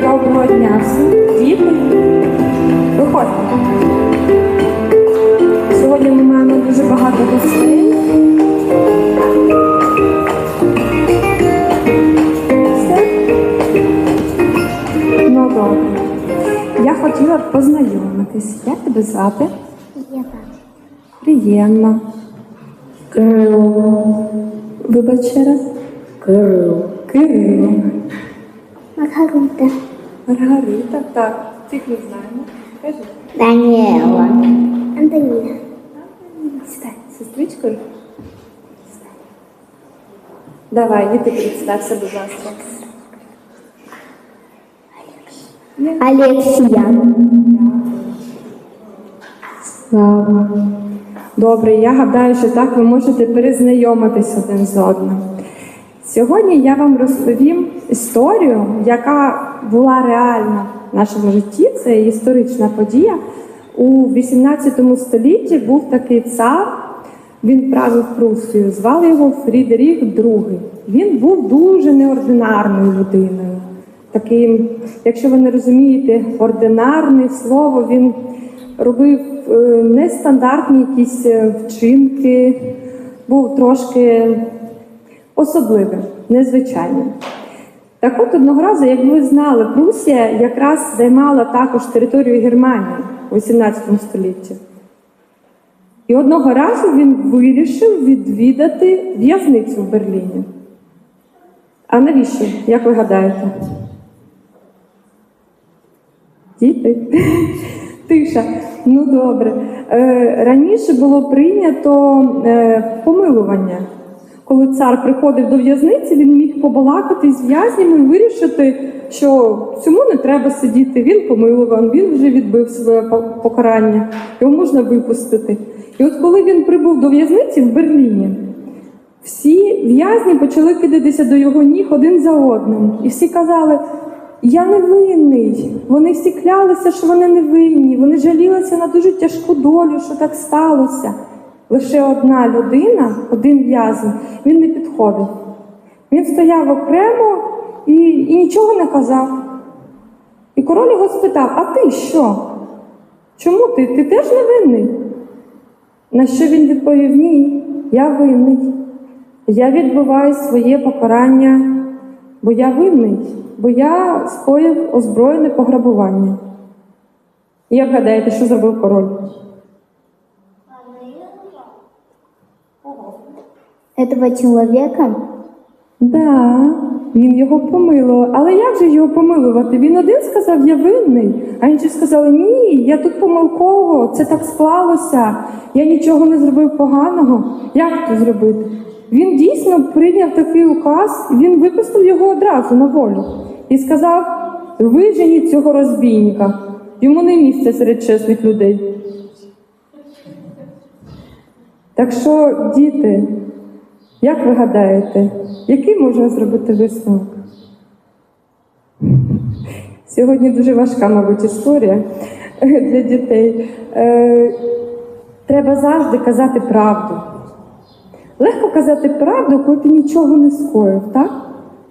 Доброго дня всім. Діти. Виходьте. Сьогодні ми маємо дуже багато гостей. Ну добре. Я хотіла б познайомитись. Як тебе звати? Єва. Приємно. Кирило. Вибач ще раз. Кирило. Кирило. Маргарита. Маргарита, так. Цих не знаємо. Кажи. Даніела. Антоніна. Сідай, сестричкою. Давай, і ти представся, будь ласка. Алексія. Слава. Добре, я гадаю, що так ви можете перезнайомитись один з одним. Сьогодні я вам розповім історію, яка була реальна в нашому житті. Це історична подія. У 18 столітті був такий цар, він правив Прусію, звали його Фрідерік II. Він був дуже неординарною людиною. Таким, якщо ви не розумієте, ординарне слово, він робив е, нестандартні якісь е, вчинки, був трошки особливим, незвичайним. Так от одного разу, як ви знали, Прусія якраз займала також територію Германії у 18 столітті. І одного разу він вирішив відвідати в'язницю в Берліні. А навіщо, як ви гадаєте? Діти? Тиша. Ну добре. Е, раніше було прийнято е, помилування. Коли цар приходив до в'язниці, він міг побалакати з в'язнями і вирішити, що цьому не треба сидіти. Він помилуван, він вже відбив своє покарання, його можна випустити. І от коли він прибув до в'язниці в Берліні, всі в'язні почали кидатися до його ніг один за одним. І всі казали: Я не винний. Вони всі клялися, що вони не винні. Вони жалілися на дуже тяжку долю, що так сталося. Лише одна людина, один в'язень, він не підходив. Він стояв окремо і, і нічого не казав. І король його спитав: А ти що? Чому ти? Ти теж не винний? На що він відповів: Ні, я винний. Я відбуваю своє покарання, бо я винний, бо я скоїв озброєне пограбування. І як гадаєте, що зробив король? Этого чоловіка Да, він його помилував. Але як же його помилувати? Він один сказав, я винний, а інші сказали, ні, я тут помилково, це так склалося, я нічого не зробив поганого. Як це зробити? Він дійсно прийняв такий указ, він випустив його одразу на волю і сказав: виженіть цього розбійника, йому не місце серед чесних людей. Так що, діти, як ви гадаєте, який можна зробити висновок? Сьогодні дуже важка, мабуть, історія для дітей. Е, треба завжди казати правду. Легко казати правду, коли ти нічого не скоїв, так?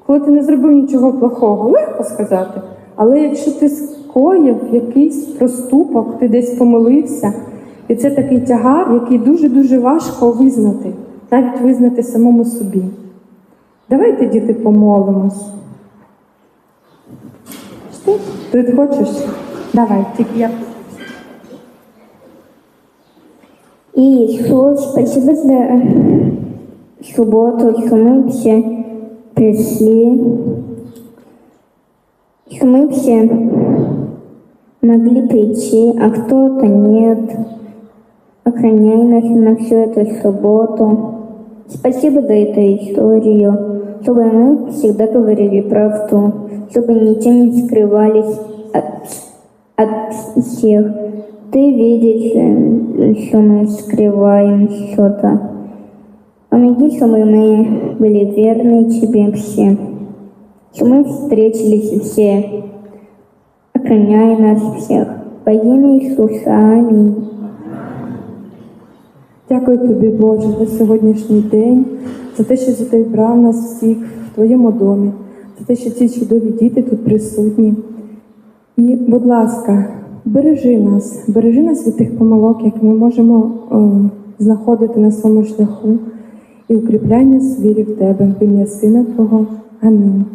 Коли ти не зробив нічого плохого, легко сказати. Але якщо ти скоїв якийсь проступок, ти десь помилився, і це такий тягар, який дуже-дуже важко визнати, навіть визнати самому собі. Давайте, діти, помолимось. Що? Ти хочеш? Давай, тільки я. Иисус, спасибо за субботу, что мы все пришли, что мы все могли прийти, а кто-то нет. Охраняй нас на всю эту субботу. Спасибо за эту историю, чтобы мы всегда говорили правду, чтобы ничем не скрывались от, от всех. Ты видишь, что мы скрываем что-то. Помоги, чтобы мы были верны тебе все. Чтобы мы встретились все. Охраняй нас всех. Во имя Иисуса. Аминь. Дякую тобі, Боже, за сьогоднішній день, за те, що ти брав нас всіх в твоєму домі, за те, що ці чудові діти тут присутні. І, будь ласка, бережи нас, бережи нас від тих помилок, які ми можемо о, знаходити на своєму шляху і укріпляй нас вірі в тебе, в ім'я Сина Твого. Амінь.